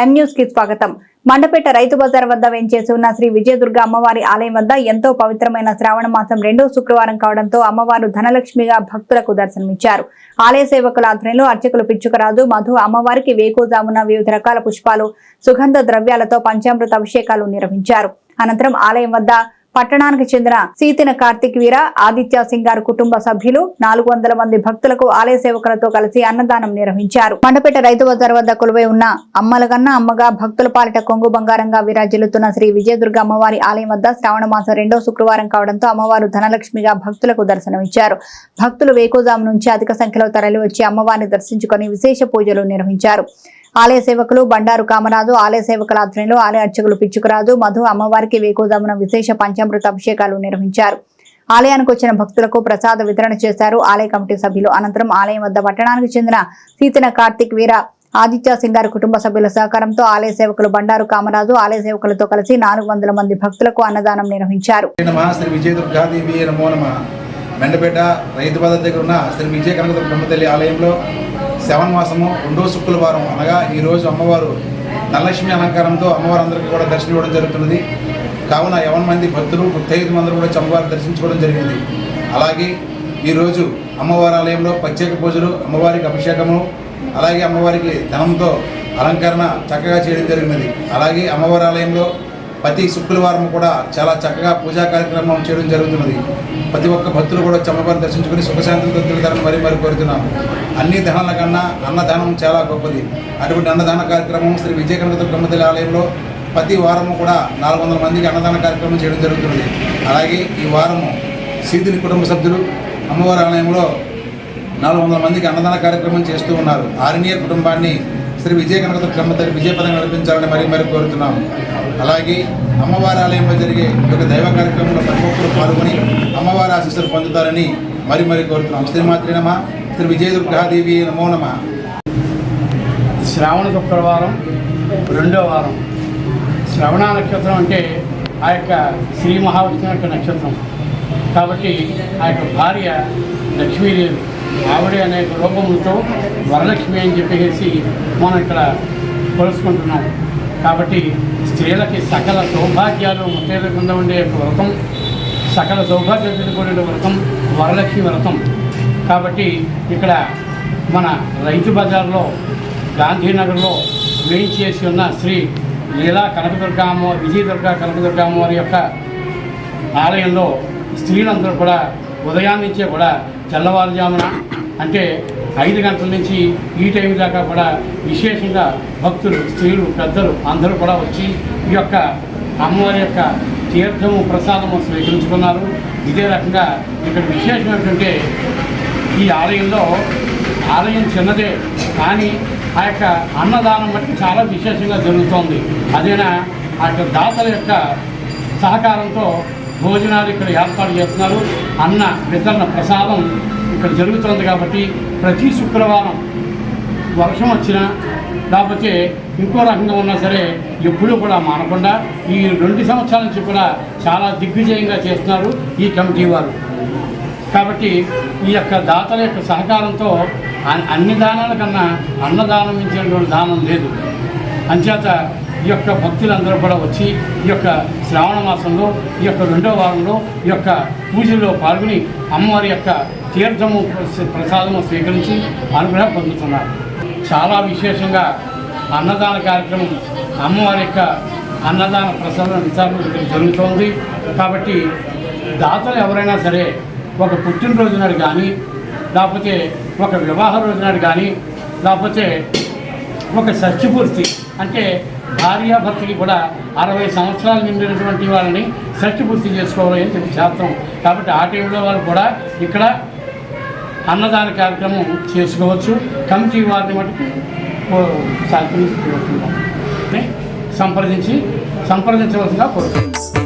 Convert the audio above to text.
ఎం న్యూస్కి స్వాగతం. మండపేట రైతు బజార్ వద్ద వెంచేసి ఉన్న శ్రీ విజయదుర్గ అమ్మవారి ఆలయం వద్ద ఎంతో పవిత్రమైన శ్రావణ మాసం రెండో శుక్రవారం కావడంతో అమ్మవారు ధనలక్ష్మిగా భక్తులకు దర్శనమిచ్చారు. ఆలయ సేవకుల ఆధ్వర్యంలో అర్చకులు పిచ్చుకరాజు మధు అమ్మవారికి వేకుజామున వివిధ రకాల పుష్పాలు సుగంధ ద్రవ్యాలతో పంచామృత అభిషేకాలు నిర్వహించారు. అనంతరం ఆలయం వద్ద పట్టణానికి చెందిన సీతిన కార్తిక్ వీర ఆదిత్య సింగ్ గారు కుటుంబ సభ్యులు నాలుగు వందల మంది భక్తులకు ఆలయ సేవకులతో కలిసి అన్నదానం నిర్వహించారు. మండపేట రైతు బజార్ వద్ద కొలువై ఉన్న అమ్మలగన్న అమ్మగా భక్తుల పాలిట కొంగు బంగారంగా విరాజిల్లుతున్న శ్రీ విజయదుర్గ అమ్మవారి ఆలయం వద్ద శ్రావణ మాసం రెండో శుక్రవారం కావడంతో అమ్మవారు ధనలక్ష్మిగా భక్తులకు దర్శనమిచ్చారు. భక్తులు వేకోజాము నుంచి అధిక సంఖ్యలో తరలివచ్చి అమ్మవారిని దర్శించుకొని విశేష పూజలు నిర్వహించారు. ఆలయ సేవకులు బండారు కామరాజు ఆలయ సేవకుల ఆధ్వర్యంలో ఆలయ అర్చకులు పిచ్చుకరాజు మధు అమ్మవారికి వేకుజామున విశేష పంచామృత అభిషేకాలు నిర్వహించారు. ఆలయానికి వచ్చిన భక్తులకు ప్రసాద వితరణ చేశారు. ఆలయ కమిటీ సభ్యులు అనంతరం ఆలయం వద్ద పట్టణానికి చెందిన సీతన కార్తిక్ వీర ఆదిత్య సింగ్ గారి కుటుంబ సభ్యుల సహకారంతో ఆలయ సేవకులు బండారు కామరాజు ఆలయ సేవకులతో కలిసి నాలుగు వందల మంది భక్తులకు అన్నదానం నిర్వహించారు. మెండపేట రైతు బజార్ దగ్గర ఉన్న శ్రీ విజయ కనకదుర్గమ్మ తల్లి ఆలయంలో శ్రవణ మాసము రెండో శుక్రవారం అనగా ఈరోజు అమ్మవారు నల్లక్ష్మి అలంకారంతో అమ్మవారు అందరికీ కూడా దర్శనం ఇవ్వడం జరుగుతున్నది. కావున యవన మంది భక్తులు ముత్తైదు మంది కూడా అమ్మవారిని దర్శించుకోవడం జరిగింది. అలాగే ఈరోజు అమ్మవారి ఆలయంలో ప్రత్యేక పూజలు అమ్మవారికి అభిషేకము అలాగే అమ్మవారికి ధనంతో అలంకరణ చక్కగా చేయడం జరిగినది. అలాగే అమ్మవారి ఆలయంలో ప్రతి శుక్రవారం కూడా చాలా చక్కగా పూజా కార్యక్రమం చేయడం జరుగుతున్నది. ప్రతి ఒక్క భక్తులు కూడా చమ్మవారిని దర్శించుకుని సుఖశాంతులతో తిరుగుతారని మరీ మరి కోరుతున్నాము అన్ని దానాల కన్నా అన్నదానం చాలా గొప్పది. అటువంటి అన్నదాన కార్యక్రమం శ్రీ విజయకనక బ్రహ్మతల్లి ఆలయంలో ప్రతి వారము కూడా నాలుగు వందల మందికి అన్నదాన కార్యక్రమం చేయడం జరుగుతున్నది. అలాగే ఈ వారము సీతుని కుటుంబ సభ్యులు అమ్మవారి ఆలయంలో నాలుగు వందల మందికి అన్నదాన కార్యక్రమం చేస్తూ ఉన్నారు. ఆర్నియర్ కుటుంబాన్ని శ్రీ విజయ కనక బ్రహ్మతల్లి విజయపదం నడిపించాలని మరీ మరీ కోరుతున్నాము. అలాగే అమ్మవారి ఆలయంలో జరిగే ఒక దైవ కార్యక్రమంలో ప్రతి ఒక్కరు పాల్గొని అమ్మవారి ఆశీస్సులు పొందుతారని మరీ మరీ కోరుతున్నాం శ్రీమాత్రి నమ శ్రీ విజయదుర్గాదేవి నమో నమ. శ్రావణ శుక్రవారం రెండో వారం. శ్రవణ నక్షత్రం అంటే ఆ యొక్క శ్రీ మహావిష్ణు యొక్క నక్షత్రం. కాబట్టి ఆ యొక్క భార్య లక్ష్మీదేవి ఆవిడే అనే రూపములతో వరలక్ష్మి అని చెప్పేసి మనం ఇక్కడ కొలుసుకుంటున్నాం. కాబట్టి స్త్రీలకి సకల సౌభాగ్యాలు ముత్తేద ఉండే వ్రతం సకల సౌభాగ్యాలతో కూడిన వ్రతం వరలక్ష్మి వ్రతం. కాబట్టి ఇక్కడ మన రైతు బజార్లో గాంధీనగర్లో వేయించేసి ఉన్న శ్రీ లీలా కనకదుర్గామ్మ విజయదుర్గ కనకదుర్గ వారి యొక్క ఆలయంలో స్త్రీలందరూ కూడా ఉదయాన్నించే కూడా తెల్లవారుజామున అంటే ఐదు గంటల నుంచి ఈ టైం దాకా కూడా విశేషంగా భక్తులు స్త్రీలు పెద్దలు అందరూ కూడా వచ్చి ఈ యొక్క అమ్మవారి యొక్క తీర్థము ప్రసాదము స్వీకరించుకున్నారు. ఇదే రకంగా ఇక్కడ విశేషం ఏంటంటే ఈ ఆలయంలో ఆలయం చిన్నదే కానీ ఆ యొక్క అన్నదానం మట్టి చాలా విశేషంగా జరుగుతోంది. అదేనా ఆ యొక్క దాతల యొక్క సహకారంతో భోజనాలు ఇక్కడ ఏర్పాటు చేస్తున్నారు. అన్న వితరణ ప్రసాదం ఇక్కడ జరుగుతుంది కాబట్టి ప్రతి శుక్రవారం వర్షం వచ్చినా లేకపోతే ఇంకో రకంగా ఉన్నా సరే ఎప్పుడూ కూడా మానకుండా ఈ రెండు సంవత్సరాల నుంచి కూడా చాలా దిగ్విజయంగా చేస్తున్నారు ఈ కమిటీ వారు. కాబట్టి ఈ యొక్క దాతల యొక్క సహకారంతో అన్ని దానాల కన్నా అన్నదానం ఇచ్చినటువంటి దానం లేదు. అంచేత ఈ యొక్క భక్తులందరూ కూడా వచ్చి ఈ యొక్క శ్రావణ మాసంలో ఈ యొక్క రెండో వారంలో ఈ యొక్క పూజల్లో పాల్గొని అమ్మవారి యొక్క తీర్థము ప్ర- ప్రసాదము స్వీకరించి అనుగ్రహం పొందుతున్నారు. చాలా విశేషంగా అన్నదాన కార్యక్రమం అమ్మవారి యొక్క అన్నదాన ప్రసాదం విచారణ ఇక్కడ జరుగుతోంది. కాబట్టి దాతలు ఎవరైనా సరే ఒక పుట్టినరోజు నాడు కానీ లేకపోతే ఒక వివాహ రోజు నాడు కానీ లేకపోతే ఒక షష్ఠిపూర్తి అంటే భార్యాభర్తకి కూడా అరవై సంవత్సరాలు నిండినటువంటి వాళ్ళని షష్ఠిపూర్తి చేసుకోవాలి అని చెప్పి శాస్త్రం. కాబట్టి ఆ టైంలో వాళ్ళు కూడా ఇక్కడ అన్నదాన కార్యక్రమం చేసుకోవచ్చు. కమిటీ వారిని మటుకు సంప్రదించి సంప్రదించవలసిందిగా కోరుతున్నాం